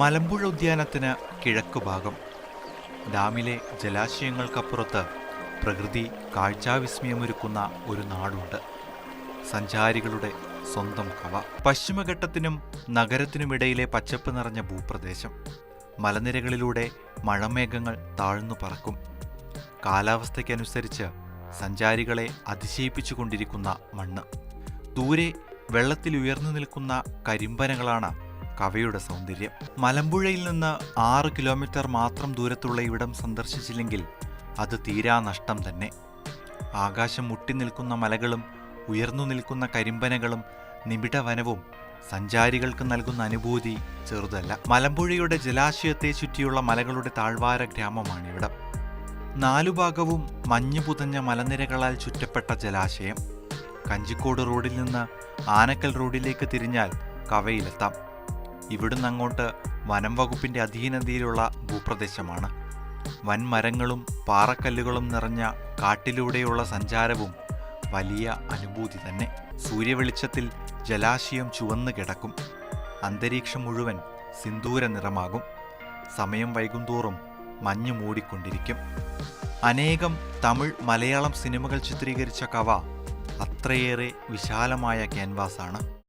മലമ്പുഴ ഉദ്യാനത്തിന് കിഴക്ക് ഭാഗം ഡാമിലെ ജലാശയങ്ങൾക്കപ്പുറത്ത് പ്രകൃതി കാഴ്ചാവിസ്മയമൊരുക്കുന്ന ഒരു നാടുണ്ട്. സഞ്ചാരികളുടെ സ്വന്തം കവ. പശ്ചിമഘട്ടത്തിനും നഗരത്തിനുമിടയിലെ പച്ചപ്പ് നിറഞ്ഞ ഭൂപ്രദേശം. മലനിരകളിലൂടെ മഴമേഘങ്ങൾ താഴ്ന്നു പറക്കും. കാലാവസ്ഥയ്ക്കനുസരിച്ച് സഞ്ചാരികളെ അതിശയിപ്പിച്ചുകൊണ്ടിരിക്കുന്ന മണ്ണ്. ദൂരെ വെള്ളത്തിൽ ഉയർന്നു നിൽക്കുന്ന കരിമ്പനകളാണ് കവയുടെ സൗന്ദര്യം. മലമ്പുഴയിൽ നിന്ന് ആറ് കിലോമീറ്റർ മാത്രം ദൂരത്തുള്ള ഇവിടം സന്ദർശിച്ചില്ലെങ്കിൽ അത് തീരാ നഷ്ടം തന്നെ. ആകാശം മുട്ടി നിൽക്കുന്ന മലകളും ഉയർന്നു നിൽക്കുന്ന കരിമ്പനകളും നിബിഡ വനവും സഞ്ചാരികൾക്ക് നൽകുന്ന അനുഭൂതി ചെറുതല്ല. മലമ്പുഴയുടെ ജലാശയത്തെ ചുറ്റിയുള്ള മലകളുടെ താഴ്വാര ഗ്രാമമാണിവിടം നാലുഭാഗവും മഞ്ഞു പുതഞ്ഞ മലനിരകളാൽ ചുറ്റപ്പെട്ട ജലാശയം. കഞ്ചിക്കോട് റോഡിൽ നിന്ന് ആനക്കൽ റോഡിലേക്ക് തിരിഞ്ഞാൽ കവയിലെത്താം. ഇവിടുന്ന് അങ്ങോട്ട് വനം വകുപ്പിന്റെ അധീനതയിലുള്ള ഭൂപ്രദേശമാണ്. വൻമരങ്ങളും പാറക്കല്ലുകളും നിറഞ്ഞ കാട്ടിലൂടെയുള്ള സഞ്ചാരവും വലിയ അനുഭൂതി തന്നെ. സൂര്യവെളിച്ചത്തിൽ ജലാശയം ചുവന്നു കിടക്കും. അന്തരീക്ഷം മുഴുവൻ സിന്ദൂര നിറമാകും. സമയം വൈകുന്തോറും മഞ്ഞു മൂടിക്കൊണ്ടിരിക്കും. അനേകം തമിഴ് മലയാളം സിനിമകൾ ചിത്രീകരിച്ച കവ അത്രയേറെ വിശാലമായ ക്യാൻവാസാണ്.